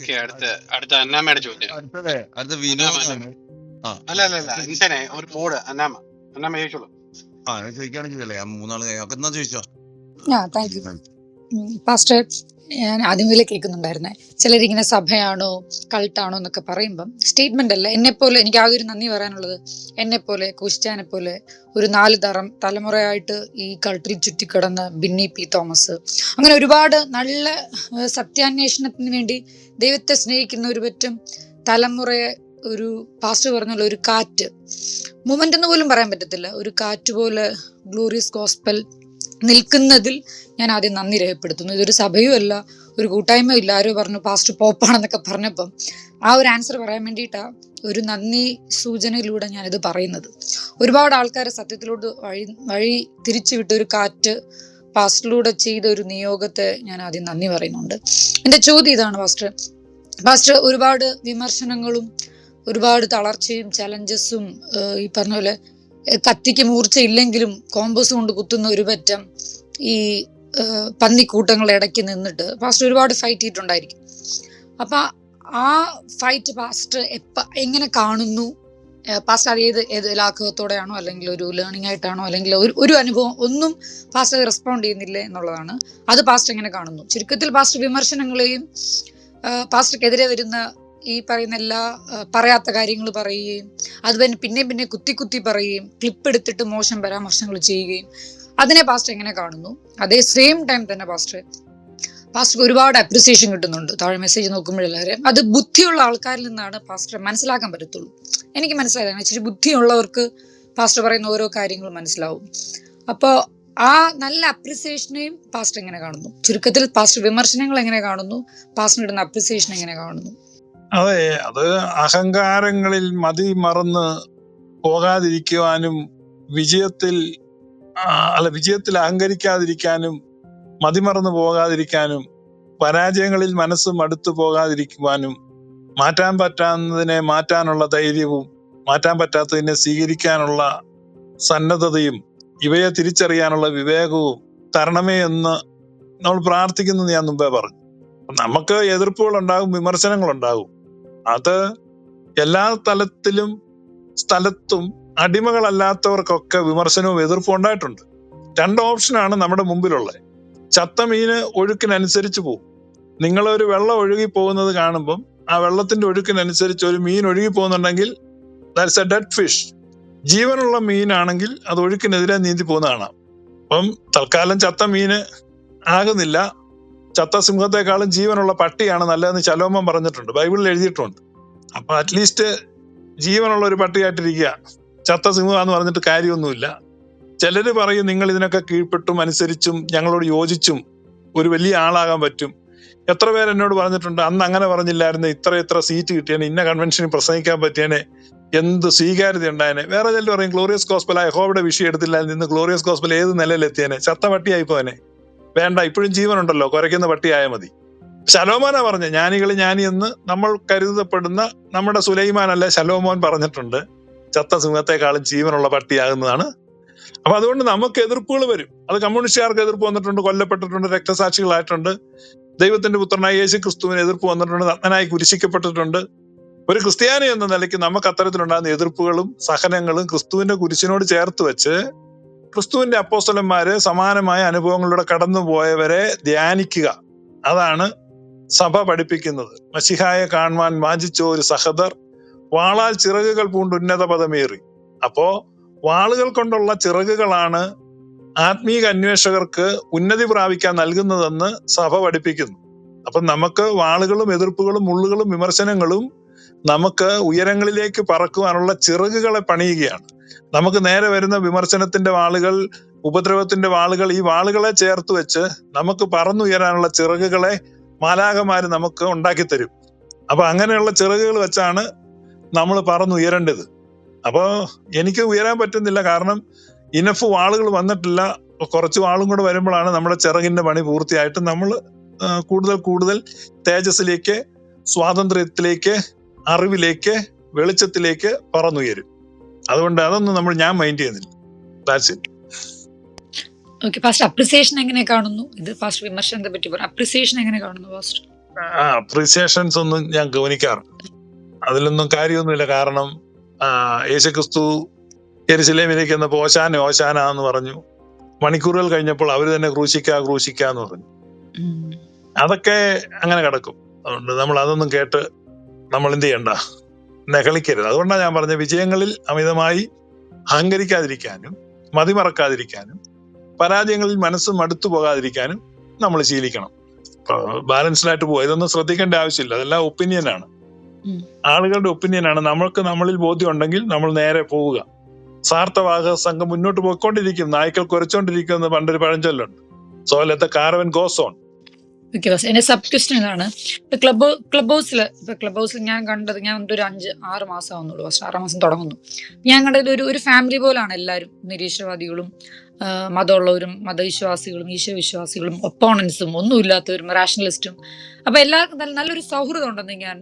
Okay അടുത്ത അടുത്ത അന്നാമയുടെ ചോദ്യം. അടുത്തത് അടുത്ത വിനോദാണ് ആ. അല്ല അല്ല അല്ല ഇൻസനെ ഒരു മോഡ് അന്നാമ്മ. അന്നാമ്മ ചോദിച്ചോളൂ. ആ ഞാൻ ചോദിക്കുകയാണെങ്കിൽ ചോദിച്ചല്ലേ ആ മൂന്നാൾ കഴിയും ഒക്കെ എന്നാ ചോദിച്ചോ? ആ താങ്ക് യു പാസ്റ്റർ ഞാൻ ആദ്യം മുതലേ കേൾക്കുന്നുണ്ടായിരുന്നേ. ചിലരിങ്ങനെ സഭയാണോ കൾട്ടാണോ എന്നൊക്കെ പറയുമ്പം സ്റ്റേറ്റ്മെന്റ് അല്ല. എന്നെ പോലെ എനിക്ക് ആകെ ഒരു നന്ദി പറയാനുള്ളത് എന്നെ പോലെ കുഷ്റ്റാനെ പോലെ ഒരു നാല് തറം തലമുറയായിട്ട് ഈ കൾട്ടിൽ ചുറ്റിക്കിടന്ന ബിന്നി പി തോമസ്. അങ്ങനെ ഒരുപാട് നല്ല സത്യാന്വേഷണത്തിന് വേണ്ടി ദൈവത്തെ സ്നേഹിക്കുന്ന ഒരു പറ്റും തലമുറയെ ഒരു പാസ്റ്റ് പറഞ്ഞുള്ള ഒരു കാറ്റ്. മൂമെന്റ് എന്ന് പോലും പറയാൻ പറ്റത്തില്ല. ഒരു കാറ്റ് പോലെ ഗ്ലോറിയസ് ഗോസ്പൽ നിൽക്കുന്നതിൽ ഞാൻ ആദ്യം നന്ദി രേഖപ്പെടുത്തുന്നു. ഇതൊരു സഭയും അല്ല ഒരു കൂട്ടായ്മ ആരോ പറഞ്ഞു പാസ്റ്റ് പോപ്പാണെന്നൊക്കെ പറഞ്ഞപ്പം ആ ഒരു ആൻസർ പറയാൻ വേണ്ടിയിട്ടാ ഒരു നന്ദി സൂചനയിലൂടെ ഞാനിത് പറയുന്നത്. ഒരുപാട് ആൾക്കാരെ സത്യത്തിലോട്ട് വഴി വഴി തിരിച്ചുവിട്ട ഒരു കാറ്റ് പാസ്റ്ററിലൂടെ ചെയ്ത ഒരു നിയോഗത്തെ ഞാൻ ആദ്യം നന്ദി പറയുന്നുണ്ട്. എന്റെ ചോദ്യം ഇതാണ് പാസ്റ്റർ. പാസ്റ്റർ ഒരുപാട് വിമർശനങ്ങളും ഒരുപാട് തളർച്ചയും ചലഞ്ചസും ഈ പറഞ്ഞ പോലെ കത്തിക്ക് മൂർച്ച ഇല്ലെങ്കിലും കോമ്പസ് കൊണ്ട് കുത്തുന്ന ഒരു പറ്റം ഈ പന്നിക്കൂട്ടങ്ങൾ ഇടയ്ക്ക് നിന്നിട്ട്. പാസ്റ്റർ ഒരുപാട് ഫൈറ്റ് ചെയ്തിട്ടുണ്ടായിരിക്കും. അപ്പൊ ആ ഫൈറ്റ് പാസ്റ്റർ എപ്പ എങ്ങനെ കാണുന്നു? പാസ്റ്റർ അത് ഏത് ഏത് ലാഘവത്തോടെയാണോ അല്ലെങ്കിൽ ഒരു ലേണിംഗ് ആയിട്ടാണോ അല്ലെങ്കിൽ ഒരു ഒരു അനുഭവം ഒന്നും പാസ്റ്റർ റെസ്പോണ്ട് ചെയ്യുന്നില്ല എന്നുള്ളതാണ്. അത് പാസ്റ്റർ എങ്ങനെ കാണുന്നു? ചുരുക്കത്തിൽ പാസ്റ്റർ വിമർശനങ്ങളെയും പാസ്റ്റർക്കെതിരെ വരുന്ന ഈ പറയുന്ന എല്ലാ പറയാത്ത കാര്യങ്ങൾ പറയുകയും അത് പിന്നെ പിന്നെ കുത്തി കുത്തി പറയുകയും ക്ലിപ്പ് എടുത്തിട്ട് മോശം പരാമർശങ്ങൾ ചെയ്യുകയും അതിനെ പാസ്റ്റർ എങ്ങനെ കാണുന്നു? അതേ സെയിം ടൈം തന്നെ പാസ്റ്റർ പാസ്റ്റർ ഒരുപാട് അപ്രിസിയേഷൻ കിട്ടുന്നുണ്ട്. താഴെ മെസ്സേജ് നോക്കുമ്പോഴെല്ലാവരും അത് ബുദ്ധിയുള്ള ആൾക്കാരിൽ നിന്നാണ് പാസ്റ്റർ മനസ്സിലാക്കാൻ പറ്റത്തുള്ളൂ. എനിക്ക് മനസ്സിലായത് ഇച്ചിരി ബുദ്ധിയുള്ളവർക്ക് പാസ്റ്റർ പറയുന്ന ഓരോ കാര്യങ്ങളും മനസ്സിലാവും. അപ്പോൾ ആ നല്ല അപ്രിസിയേഷനെയും പാസ്റ്റർ എങ്ങനെ കാണുന്നു? ചുരുക്കത്തിൽ പാസ്റ്റർ വിമർശനങ്ങൾ എങ്ങനെ കാണുന്നു? പാസ്റ്റർ ഇടുന്ന അപ്രിസിയേഷൻ എങ്ങനെ കാണുന്നു? അതെ അത് അഹങ്കാരങ്ങളിൽ മതി മറന്ന് പോകാതിരിക്കുവാനും വിജയത്തിൽ അല്ല വിജയത്തിൽ അഹങ്കരിക്കാതിരിക്കാനും മതിമറന്നു പോകാതിരിക്കാനും പരാജയങ്ങളിൽ മനസ്സ് മടുത്തു പോകാതിരിക്കുവാനും മാറ്റാൻ പറ്റാവുന്നതിനെ മാറ്റാനുള്ള ധൈര്യവും മാറ്റാൻ പറ്റാത്തതിനെ സ്വീകരിക്കാനുള്ള സന്നദ്ധതയും ഇവയെ തിരിച്ചറിയാനുള്ള വിവേകവും തരണമേ എന്ന് നമ്മൾ പ്രാർത്ഥിക്കുന്നു ഞാൻ മുമ്പേ പറഞ്ഞു. നമുക്ക് എതിർപ്പുകൾ ഉണ്ടാകും വിമർശനങ്ങൾ ഉണ്ടാകും അത് എല്ലാ തലത്തിലും സ്ഥലത്തും അടിമകളല്ലാത്തവർക്കൊക്കെ വിമർശനവും എതിർപ്പും ഉണ്ടായിട്ടുണ്ട്. രണ്ട് ഓപ്ഷനാണ് നമ്മുടെ മുമ്പിലുള്ളത്. ചത്ത മീന് ഒഴുക്കിനനുസരിച്ച് പോകും നിങ്ങൾ ഒരു വെള്ളം ഒഴുകി പോകുന്നത് കാണുമ്പം ആ വെള്ളത്തിന്റെ ഒഴുക്കിനനുസരിച്ച് ഒരു മീൻ ഒഴുകി പോകുന്നുണ്ടെങ്കിൽ ദാറ്റ്സ് എ ഡെഡ് ഫിഷ് ജീവനുള്ള മീനാണെങ്കിൽ അത് ഒഴുക്കിനെതിരെ നീന്തി പോകുന്ന കാണാം അപ്പം തൽക്കാലം ചത്ത മീന് ആകുന്നില്ല. ചത്ത സിംഹത്തെക്കാളും ജീവനുള്ള പട്ടിയാണ് നല്ലതെന്ന് ചലോമം പറഞ്ഞിട്ടുണ്ട്. ബൈബിളിൽ എഴുതിയിട്ടുണ്ട്. അപ്പൊ അറ്റ്ലീസ്റ്റ് ജീവനുള്ള ഒരു പട്ടിയായിട്ടിരിക്കുക. ചത്ത സിംഹമാന്ന് പറഞ്ഞിട്ട് കാര്യമൊന്നുമില്ല. ചിലര് പറയും നിങ്ങൾ ഇതിനൊക്കെ കീഴ്പ്പെട്ടും അനുസരിച്ചും ഞങ്ങളോട് യോജിച്ചും ഒരു വലിയ ആളാകാൻ പറ്റും. എത്ര പേര് എന്നോട് പറഞ്ഞിട്ടുണ്ട് അന്ന് അങ്ങനെ പറഞ്ഞില്ലായിരുന്നു ഇത്ര ഇത്ര സീറ്റ് കിട്ടിയേനെ ഇന്ന കൺവെൻഷനിൽ പ്രസംഗിക്കാൻ പറ്റിയേനെ എന്ത് സ്വീകാര്യത ഉണ്ടായേനെ. വേറെ ചിലർ പറയും ഗ്ലോറിയസ് ഗോസ്പൽ യഹോവയുടെ വിഷയം എടുത്തില്ലായിരുന്നു ഇന്ന് ഗ്ലോറിയസ് ഗോസ്പൽ ഏത് നിലയിലെത്തിയേനെ? ചത്ത പട്ടിയായി പോയനെ വേണ്ട ഇപ്പോഴും ജീവനുണ്ടല്ലോ കുരയ്ക്കുന്ന പട്ടിയായ മതി. ശലോമോന പറഞ്ഞ ജ്ഞാനികൾ ജ്ഞാനി എന്ന് നമ്മൾ കരുതപ്പെടുന്ന നമ്മുടെ സുലൈമാൻ അല്ല ശലോമോൻ പറഞ്ഞിട്ടുണ്ട്. ചത്ത സിംഹത്തെക്കാളും ജീവനുള്ള പട്ടിയാകുന്നതാണ്. അപ്പൊ അതുകൊണ്ട് നമുക്ക് എതിർപ്പുകൾ വരും. അത് കമ്മ്യൂണിസ്റ്റുകാർക്ക് എതിർപ്പ് വന്നിട്ടുണ്ട് കൊല്ലപ്പെട്ടിട്ടുണ്ട് രക്തസാക്ഷികളായിട്ടുണ്ട്. ദൈവത്തിന്റെ പുത്രനായ യേശു ക്രിസ്തുവിന് എതിർപ്പ് വന്നിട്ടുണ്ട് നഗ്നനായി കുരിശിക്കപ്പെട്ടിട്ടുണ്ട്. ഒരു ക്രിസ്ത്യാനി എന്ന നിലയ്ക്ക് നമുക്ക് അത്തരത്തിലുണ്ടാകുന്ന എതിർപ്പുകളും സഹനങ്ങളും ക്രിസ്തുവിന്റെ കുരിശിനോട് ചേർത്ത് വെച്ച് ക്രിസ്തുവിന്റെ അപ്പോസ്തലന്മാര് സമാനമായ അനുഭവങ്ങളിലൂടെ കടന്നുപോയവരെ ധ്യാനിക്കുക. അതാണ് സഭ പഠിപ്പിക്കുന്നത്. മഷിഹായെ കാണുവാൻ വാഞ്ചിച്ച ഒരു സഹദർ വാളാൽ ചിറകുകൾ പൂണ്ട് ഉന്നത പദമേറി. അപ്പോ വാളുകൾ കൊണ്ടുള്ള ചിറകുകളാണ് ആത്മീക അന്വേഷകർക്ക് ഉന്നതി പ്രാപിക്കാൻ നൽകുന്നതെന്ന് സഭ പഠിപ്പിക്കുന്നു. അപ്പൊ നമുക്ക് വാളുകളും എതിർപ്പുകളും മുള്ളുകളും വിമർശനങ്ങളും നമുക്ക് ഉയരങ്ങളിലേക്ക് പറക്കുവാനുള്ള ചിറകുകളെ പണിയുകയാണ്. നമുക്ക് നേരെ വരുന്ന വിമർശനത്തിന്റെ വാളുകൾ ഉപദ്രവത്തിന്റെ വാളുകൾ ഈ വാളുകളെ ചേർത്ത് വെച്ച് നമുക്ക് പറന്നുയരാനുള്ള ചിറകുകളെ മാലാകമാര് നമുക്ക് ഉണ്ടാക്കി തരും അപ്പൊ അങ്ങനെയുള്ള ചിറകുകൾ വെച്ചാണ് നമ്മൾ പറന്നുയരേണ്ടത്. അപ്പോ എനിക്ക് ഉയരാൻ പറ്റുന്നില്ല. കാരണം ഇനഫ് വാളുകൾ വന്നിട്ടില്ല. കുറച്ച് വാളും കൂടെ വരുമ്പോഴാണ് നമ്മുടെ ചിറകിന്റെ പണി പൂർത്തിയായിട്ട് നമ്മൾ കൂടുതൽ കൂടുതൽ തേജസ്സിലേക്ക് സ്വാതന്ത്ര്യത്തിലേക്ക് അറിവിലേക്ക് വെളിച്ചത്തിലേക്ക് പറന്നുയരും. അതുകൊണ്ട് അതൊന്നും നമ്മൾ ഞാൻ മൈൻഡ് ചെയ്യുന്നില്ല. ദാറ്റ്സ് ഇറ്റ് ഓക്കെ അപ്രിസിയേഷൻ എങ്ങനെ കാണുന്നു? ഇത് പാസ്റ്റർ വിമർശനത്തെ പറ്റി പറഞ്ഞു അപ്രിസിയേഷൻ എങ്ങനെ കാണുന്നു പാസ്റ്റർ അപ്രീസിയേഷൻസ് ഒന്നും ഞാൻ ഗവനിക്കാറില്ല അതിലൊന്നും കാര്യമൊന്നുമില്ല. കാരണം ആ, യേശുക്രിസ്തു എരിശിലേമിലേക്ക് എന്നപ്പോ ഓശാന ഓശാന എന്ന് പറഞ്ഞു. മണിക്കൂറുകൾ കഴിഞ്ഞപ്പോൾ അവർ തന്നെ ക്രൂശിക്ക ക്രൂശിക്ക എന്ന് പറഞ്ഞു. അതൊക്കെ അങ്ങനെ കിടക്കും. അതുകൊണ്ട് നമ്മൾ അതൊന്നും കേട്ട് നമ്മൾ എന്ത് ചെയ്യണ്ട? നെകളിക്കരുത് അതുകൊണ്ടാണ് ഞാൻ പറഞ്ഞ വിജയങ്ങളിൽ അമിതമായി അഹങ്കരിക്കാതിരിക്കാനും മതിമറക്കാതിരിക്കാനും പരാജയങ്ങളിൽ മനസ്സ് മടുത്തു പോകാതിരിക്കാനും നമ്മൾ ശീലിക്കണം. ബാലൻസ്ഡ് ആയിട്ട് പോവുക ഇതൊന്നും ശ്രദ്ധിക്കേണ്ട ആവശ്യമില്ല. അതെല്ലാം ഒപ്പീനിയനാണ് ആണ്. ആളുകളുടെ ഒപ്പീനിയനാണ് നമ്മൾക്ക് നമ്മളിൽ ബോധ്യം ഉണ്ടെങ്കിൽ നമ്മൾ നേരെ പോവുക. സാർത്ഥവാഹ സംഘം മുന്നോട്ട് പോയിക്കൊണ്ടിരിക്കും. നായ്ക്കൾ കുരച്ചോണ്ടിരിക്കും എന്ന് പണ്ടൊരു പഴഞ്ചൊല്ലുണ്ട്. So let the caravan goes on okay bus എന്റെ സബ് ക്വസ്റ്റ്യൻ ഇതാണ്? ഇപ്പൊ ക്ലബ് ക്ലബ് ഹൗസിൽ ഇപ്പൊ ക്ലബ് ഹൗസിൽ ഞാൻ കണ്ടത് ഞാൻ വന്നിട്ട് ഒരു അഞ്ച് ആറ് മാസം ആവുന്നുള്ളൂ. ഫസ്റ്റ് ആറ് മാസം തുടങ്ങുന്നു. ഞാൻ കണ്ടത് ഒരു ഒരു ഫാമിലി പോലാണ് എല്ലാവരും നിരീശ്വരവാദികളും മതമുള്ളവരും മതവിശ്വാസികളും ഈശ്വരവിശ്വാസികളും ഒപ്പോണൻസും ഒന്നുമില്ലാത്തവരും റാഷണലിസ്റ്റും അപ്പൊ എല്ലാവർക്കും നല്ല നല്ലൊരു സൗഹൃദം ഉണ്ടെന്ന് ഞാൻ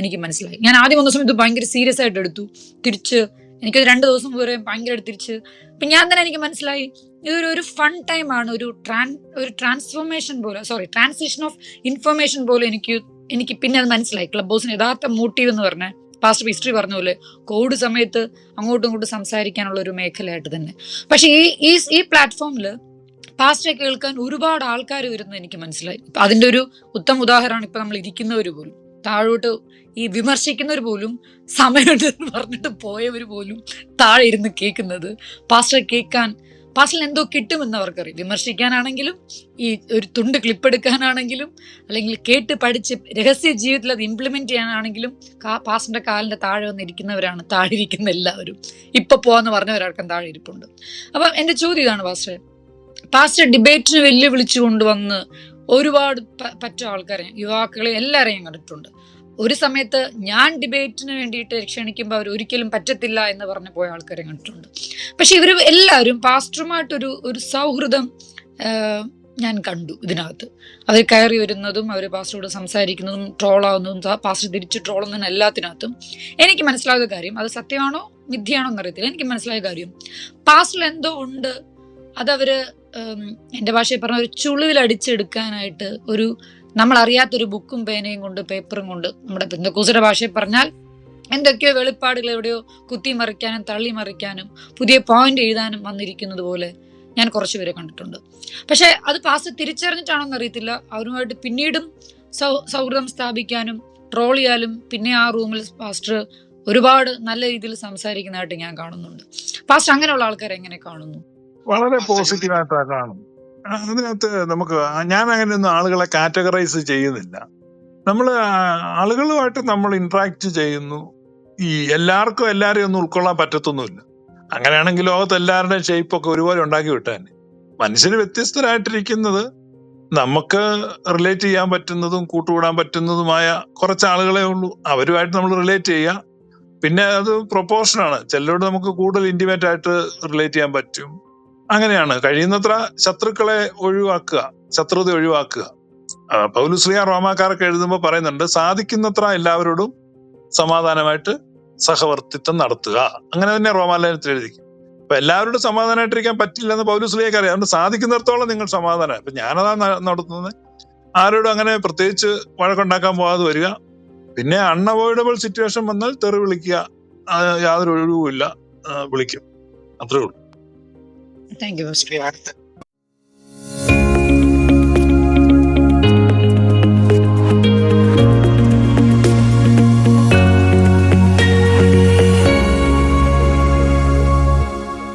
എനിക്ക് മനസ്സിലായി. ഞാൻ ആദ്യം വന്ന സമയത്ത് ഭയങ്കര സീരിയസ് ആയിട്ട് എടുത്തു. തിരിച്ച് എനിക്കത് രണ്ട് ദിവസം വരെ ഭയങ്കര തിരിച്ച്. അപ്പൊ ഞാൻ തന്നെ എനിക്ക് മനസ്സിലായി ഇതൊരു ഒരു ഫൺ ടൈം ആണ് ഒരു ട്രാൻ ഒരു ട്രാൻസ്ഫോർമേഷൻ പോലെ സോറി ട്രാൻസിഷൻ ഓഫ് ഇൻഫർമേഷൻ പോലെ എനിക്ക് എനിക്ക് പിന്നെ അത് മനസ്സിലായി. ക്ലബ് ഹൗസിന് യഥാർത്ഥ മോട്ടീവ് എന്ന് പറഞ്ഞാൽ പാസ്റ്റർ ഹിസ്റ്ററി പറഞ്ഞ പോലെ കോവിഡ് സമയത്ത് അങ്ങോട്ടും ഇങ്ങോട്ടും സംസാരിക്കാനുള്ള ഒരു മേഖലയായിട്ട് തന്നെ. പക്ഷെ ഈ ഈ ഈ പ്ലാറ്റ്ഫോമിൽ പാസ്റ്ററെ കേൾക്കാൻ ഒരുപാട് ആൾക്കാർ വരുന്നത് എനിക്ക് മനസ്സിലായി. അതിന്റെ ഒരു ഉത്തമ ഉദാഹരണമാണ് ഇപ്പൊ നമ്മൾ ഇരിക്കുന്നവർ പോലും. താഴോട്ട് ഈ വിമർശിക്കുന്നവർ പോലും സമയമുണ്ട് എന്ന് പറഞ്ഞിട്ട് പോയവർ പോലും താഴെ ഇരുന്ന് കേൾക്കുന്നത്. പാസ്റ്റർ കേൾക്കാൻ പാസ്റ്റർ എന്തോ കിട്ടുമെന്ന് അവർക്കറിയാം. വിമർശിക്കാനാണെങ്കിലും ഈ ഒരു തുണ്ട് ക്ലിപ്പ് എടുക്കാനാണെങ്കിലും അല്ലെങ്കിൽ കേട്ട് പഠിച്ച് രഹസ്യ ജീവിതത്തിൽ അത് ഇംപ്ലിമെന്റ് ചെയ്യാനാണെങ്കിലും കാ പാസ്റ്ററിന്റെ കാലിന്റെ താഴെ വന്നിരിക്കുന്നവരാണ് താഴെ ഇരിക്കുന്ന എല്ലാവരും. ഇപ്പോൾ പോകാമെന്ന് പറഞ്ഞവരടക്കം താഴെ ഇരിപ്പുണ്ട്. അപ്പം എന്റെ ചോദ്യം ഇതാണ് പാസ്റ്റർ പാസ്റ്റർ ഡിബേറ്റിന് വെല്ലുവിളിച്ചു കൊണ്ടുവന്ന് ഒരുപാട് പറ്റ ആൾക്കാരെ യുവാക്കളെ എല്ലാവരെയും കണ്ടിട്ടുണ്ട്. ഒരു സമയത്ത് ഞാൻ ഡിബേറ്റിന് വേണ്ടിയിട്ട് ക്ഷണിക്കുമ്പോൾ അവർ ഒരിക്കലും പറ്റത്തില്ല എന്ന് പറഞ്ഞു പോയ ആൾക്കാരെ കണ്ടിട്ടുണ്ട്. പക്ഷെ ഇവർ എല്ലാവരും പാസ്റ്ററുമായിട്ടൊരു ഒരു സൗഹൃദം ഞാൻ കണ്ടു ഇതിനകത്ത്. അവർ കയറി വരുന്നതും അവർ പാസ്റ്ററോട് സംസാരിക്കുന്നതും ട്രോളാവുന്നതും പാസ്റ്റർ തിരിച്ച് ട്രോളുന്നതും എല്ലാത്തിനകത്തും എനിക്ക് മനസ്സിലായ കാര്യം അത് സത്യമാണോ മിഥ്യയാണോ എന്നറിയത്തില്ല. എനിക്ക് മനസ്സിലായ കാര്യം പാസ്റ്ററിൽ എന്തോ ഉണ്ട് അതവർ എന്റെ ഭാഷയിൽ പറഞ്ഞ ഒരു ചുളിവിൽ അടിച്ചെടുക്കാനായിട്ട് ഒരു നമ്മൾ അറിയാത്തൊരു ബുക്കും പേനയും കൊണ്ട് പേപ്പറും കൊണ്ട് നമ്മുടെ ബന്ധുക്കൂസയുടെ ഭാഷയിൽ പറഞ്ഞാൽ എന്തൊക്കെയോ വെളിപ്പാടുകൾ എവിടെയോ കുത്തിമറിക്കാനും തള്ളിമറിക്കാനും പുതിയ പോയിന്റ് എഴുതാനും വന്നിരിക്കുന്നത് പോലെ ഞാൻ കുറച്ചുപേരെ കണ്ടിട്ടുണ്ട്. പക്ഷെ അത് പാസ്റ്റ് തിരിച്ചറിഞ്ഞിട്ടാണോ എന്നറിയത്തില്ല അവരുമായിട്ട് പിന്നീടും സൗ സൗഹൃദം സ്ഥാപിക്കാനും ട്രോൾ ചെയ്യാനും പിന്നെ ആ റൂമിൽ പാസ്റ്റർ ഒരുപാട് നല്ല രീതിയിൽ സംസാരിക്കുന്നതായിട്ട് ഞാൻ കാണുന്നുണ്ട്. പാസ്റ്റർ അങ്ങനെയുള്ള ആൾക്കാരെ എങ്ങനെ കാണുന്നു? വളരെ പോസിറ്റീവായിട്ടാണ് കാണും അതിനകത്ത് നമുക്ക് ഞാൻ അങ്ങനെയൊന്നും ആളുകളെ കാറ്റഗറൈസ് ചെയ്യുന്നില്ല. നമ്മൾ ആളുകളുമായിട്ട് നമ്മൾ ഇന്ററാക്ട് ചെയ്യുന്നു. ഈ എല്ലാവർക്കും എല്ലാവരെയും ഒന്നും ഉൾക്കൊള്ളാൻ പറ്റത്തൊന്നുമില്ല. അങ്ങനെയാണെങ്കിൽ ലോകത്ത് എല്ലാവരുടെയും ഷേപ്പ് ഒക്കെ ഒരുപോലെ ഉണ്ടാക്കി വിട്ടാൻ മനുഷ്യന് വ്യത്യസ്തരായിട്ടിരിക്കുന്നത് നമുക്ക് റിലേറ്റ് ചെയ്യാൻ പറ്റുന്നതും കൂട്ടുകൂടാൻ പറ്റുന്നതുമായ കുറച്ച് ആളുകളെ ഉള്ളൂ. അവരുമായിട്ട് നമ്മൾ റിലേറ്റ് ചെയ്യുക പിന്നെ അത് പ്രൊപ്പോർഷനാണ് ചിലരോട് നമുക്ക് കൂടുതൽ ഇന്റിമേറ്റ് ആയിട്ട് റിലേറ്റ് ചെയ്യാൻ പറ്റും. അങ്ങനെയാണ്. കഴിയുന്നത്ര ശത്രുക്കളെ ഒഴിവാക്കുക ശത്രുത ഒഴിവാക്കുക. പൗലുസ്ലിയ റോമാക്കാരൊക്കെ എഴുതുമ്പോൾ പറയുന്നുണ്ട് സാധിക്കുന്നത്ര എല്ലാവരോടും സമാധാനമായിട്ട് സഹവർത്തിത്വം നടത്തുക. അങ്ങനെ തന്നെ റോമാലയനത്തിൽ എഴുതി അപ്പൊ എല്ലാവരോടും സമാധാനമായിട്ടിരിക്കാൻ പറ്റില്ലെന്ന് പൗലുസ്ലിയൊക്കെ അറിയാം. അതുകൊണ്ട് സാധിക്കുന്നിടത്തോളം നിങ്ങൾ സമാധാനം. ഇപ്പൊ ഞാനതാ നടത്തുന്നത്. ആരോടും അങ്ങനെ പ്രത്യേകിച്ച് വഴക്കുണ്ടാക്കാൻ പോകാതെ വരിക. പിന്നെ അൺഅവോയ്ഡബിൾ സിറ്റുവേഷൻ വന്നാൽ തെറി വിളിക്കുക യാതൊരു ഒഴിവുമില്ല വിളിക്കും. അത്രേ ഉള്ളൂ. താങ്ക് യു ശരി, അടുത്ത